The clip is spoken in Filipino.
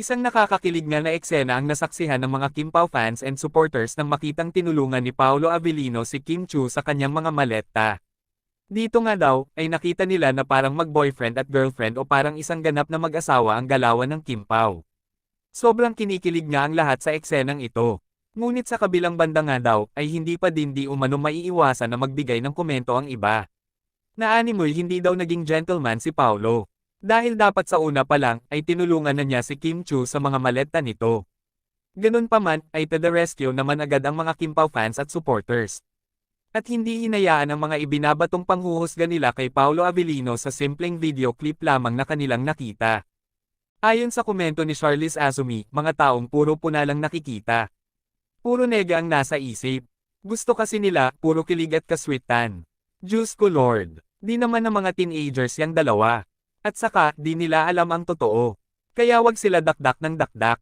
Isang nakakakilig nga na eksena ang nasaksihan ng mga Kim Pao fans and supporters nang makitang tinulungan ni Paolo Avellino si Kim Chu sa kanyang mga maleta. Dito nga daw, ay nakita nila na parang mag-boyfriend at girlfriend o parang isang ganap na mag-asawa ang galawan ng Kim Pao. Sobrang kinikilig nga ang lahat sa eksenang ito. Ngunit sa kabilang banda nga daw, ay hindi pa din di umano maiiwasan na magbigay ng komento ang iba. Naanimoy hindi daw naging gentleman si Paolo. Dahil dapat sa una pa lang, ay tinulungan na niya si Kim Chu sa mga maleta nito. Ganun pa man, ay to the rescue naman agad ang mga Kim Pao fans at supporters. At hindi hinayaan ang mga ibinabatong panghuhusga nila kay Paolo Avellino sa simpleng video clip lamang na kanilang nakita. Ayon sa komento ni Charlize Azumi, mga taong puro puna lang nakikita. Puro nega ang nasa isip. Gusto kasi nila, puro kilig at kaswitan. Diyos ko Lord, di naman ng mga teenagers yang dalawa. At saka, di nila alam ang totoo. Kaya wag sila dakdak ng dakdak.